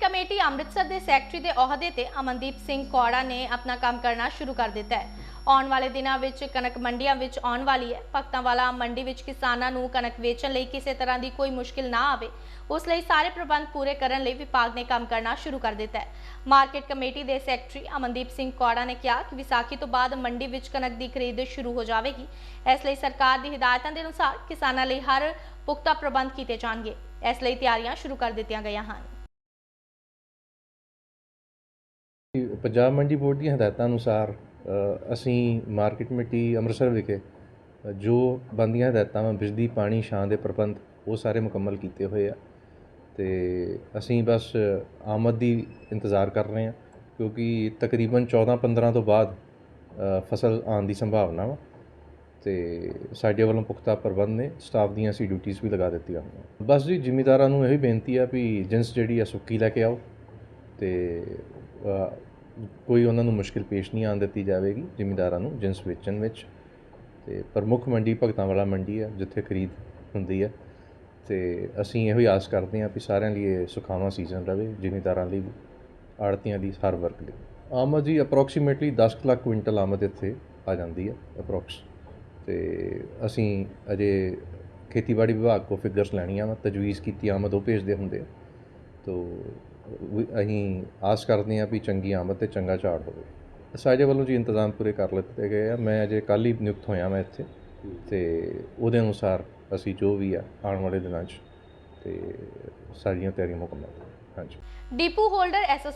Committee Amritsar ਦੇ secretary ਦੇ ਅਹੁਦੇ ਤੇ ਅਮਨਦੀਪ ਸਿੰਘ ਕੌੜਾ ਨੇ ਆਪਣਾ ਕੰਮ ਕਰਨਾ ਸ਼ੁਰੂ ਕਰ ਦਿੱਤਾ ਹੈ। ਆਉਣ ਵਾਲੇ ਦਿਨਾਂ ਵਿੱਚ ਕਣਕ ਮੰਡੀਆਂ ਵਿੱਚ ਆਉਣ ਵਾਲੀ ਹੈ। ਭਗਤਾਂ ਵਾਲਾ ਮੰਡੀ ਵਿੱਚ ਕਿਸਾਨਾਂ ਨੂੰ ਕਣਕ ਵੇਚਣ ਲਈ ਕਿਸੇ ਤਰ੍ਹਾਂ ਦੀ ਕੋਈ ਮੁਸ਼ਕਿਲ ਨਾ ਆਵੇ। ਉਸ ਲਈ ਸਾਰੇ ਪ੍ਰਬੰਧ ਪੂਰੇ ਕਰਨ ਲਈ ਵਿਭਾਗ ਨੇ ਕੰਮ ਕਰਨਾ ਸ਼ੁਰੂ ਕਰ ਦਿੱਤਾ ਹੈ। ਮਾਰਕੀਟ ਕਮੇਟੀ ਦੇ ਸੈਕਟਰੀ ਅਮਨਦੀਪ ਸਿੰਘ ਕੌੜਾ ਨੇ ਕਿਹਾ ਕਿ ਵਿਸਾਖੀ ਤੋਂ ਬਾਅਦ ਮੰਡੀ ਵਿੱਚ ਕਣਕ ਦੀ ਖਰੀਦ ਸ਼ੁਰੂ ਹੋ ਜਾਵੇਗੀ। ਇਸ ਲਈ ਸਰਕਾਰ ਦੀ ਹਦਾਇਤਾਂ ਦੇ ਅਨੁਸਾਰ ਕਿਸਾਨਾਂ ਲਈ ਹਰ ਪੁਖਤਾ ਪ੍ਰਬੰਧ ਕੀਤੇ ਜਾਣਗੇ। ਇਸ ਲਈ ਤਿਆਰੀਆਂ ਸ਼ੁਰੂ ਕਰ ਦਿੱਤੀਆਂ ਗਈਆਂ ਹਨ। ਪੰਜਾਬ ਮੰਡੀ ਬੋਰਡ ਦੀਆਂ ਹਦਾਇਤਾਂ ਅਨੁਸਾਰ ਅਸੀਂ ਮਾਰਕੀਟ ਕਮੇਟੀ ਅੰਮ੍ਰਿਤਸਰ ਵਿਖੇ ਜੋ ਬੰਦੀਆਂ ਹਦਾਇਤਾਂ ਵਾਂ, ਬਿਜਲੀ, ਪਾਣੀ, ਛਾਂ ਦੇ ਪ੍ਰਬੰਧ, ਉਹ ਸਾਰੇ ਮੁਕੰਮਲ ਕੀਤੇ ਹੋਏ ਆ। ਤੇ ਅਸੀਂ ਬਸ ਆਮਦ ਦੀ ਇੰਤਜ਼ਾਰ ਕਰ ਰਹੇ ਹਾਂ, ਕਿਉਂਕਿ ਤਕਰੀਬਨ 14-15 ਤੋਂ ਬਾਅਦ ਫਸਲ ਆਉਣ ਦੀ ਸੰਭਾਵਨਾ ਵਾ। ਤੇ ਸਾਡੇ ਵੱਲੋਂ ਪੁਖਤਾ ਪ੍ਰਬੰਧ ਨੇ, ਸਟਾਫ ਦੀਆਂ ਅਸੀਂ ਡਿਊਟੀਆਂ ਵੀ ਲਗਾ ਦਿੱਤੀਆਂ ਹੋਈਆਂ। ਬਸ ਜੀ, ਜ਼ਿਮੀਦਾਰਾਂ ਨੂੰ ਇਹ ਵੀ ਬੇਨਤੀ ਆ ਵੀ ਜਿੰਸ ਜਿਹੜੀ ਆ ਸੁੱਕੀ ਲੈ ਕੇ ਆਓ। ਤੇ ਕੋਈ ਉਹਨਾਂ ਨੂੰ ਮੁਸ਼ਕਿਲ ਪੇਸ਼ ਨਹੀਂ ਆਉਣ ਦਿੱਤੀ ਜਾਵੇਗੀ ਜ਼ਿਮੀਂਦਾਰਾਂ ਨੂੰ ਜਿੰਸ ਵੇਚਣ ਵਿੱਚ। ਤੇ ਪ੍ਰਮੁੱਖ ਮੰਡੀ ਭਗਤਾਂ ਵਾਲਾ ਮੰਡੀ ਹੈ ਜਿੱਥੇ ਖਰੀਦ ਹੁੰਦੀ ਹੈ ਤੇ ਅਸੀਂ ਇਹੋ ਹੀ ਆਸ ਕਰਦੇ ਹਾਂ ਵੀ ਸਾਰਿਆਂ ਲਈ ਇਹ ਸੁਖਾਵਾਂ ਸੀਜ਼ਨ ਰਹੇ ਜ਼ਿਮੀਂਦਾਰਾਂ ਲਈ ਆੜਤੀਆਂ ਦੀ ਹਰ ਵਰਗ ਲਈ। ਆਮਦ ਜੀ ਅਪਰੋਕਸੀਮੇਟਲੀ 10 ਕੁ ਲੱਖ ਕੁਇੰਟਲ ਆਮਦ ਇੱਥੇ ਆ ਜਾਂਦੀ ਹੈ ਅਪਰੋਕਸ ਤੇ ਅਸੀਂ ਅਜੇ ਖੇਤੀਬਾੜੀ ਵਿਭਾਗ ਕੋ ਫਿਗਰਸ ਲੈਣੀਆਂ ਵਾ, ਤਜਵੀਜ਼ ਕੀਤੀ ਆਮਦ ਉਹ ਭੇਜਦੇ ਹੁੰਦੇ ਆ। ਤੋ ਅਸੀਂ ਆਸ ਕਰਦੇ ਹਾਂ ਵੀ ਚੰਗੀ ਆਮਦ ਤੇ ਚੰਗਾ ਝਾੜ ਹੋਵੇ। ਸਾਡੇ ਵੱਲੋਂ ਜੀ ਇੰਤਜ਼ਾਮ ਪੂਰੇ ਕਰ ਲਿੱਤੇ ਗਏ ਆ। ਮੈਂ ਅਜੇ ਕੱਲ੍ਹ ਹੀ ਨਿਯੁਕਤ ਹੋਇਆ ਮੈਂ ਇੱਥੇ। ਤੇ ਉਹਦੇ ਅਨੁਸਾਰ ਅਸੀਂ ਜੋ ਵੀ ਆ, ਆਉਣ ਵਾਲੇ ਦਿਨਾਂ 'ਚ ਤੇ ਸਾਰੀਆਂ ਤਿਆਰੀਆਂ ਮੁਕੰਮਲ। ਹਾਂਜੀ। Depot holder S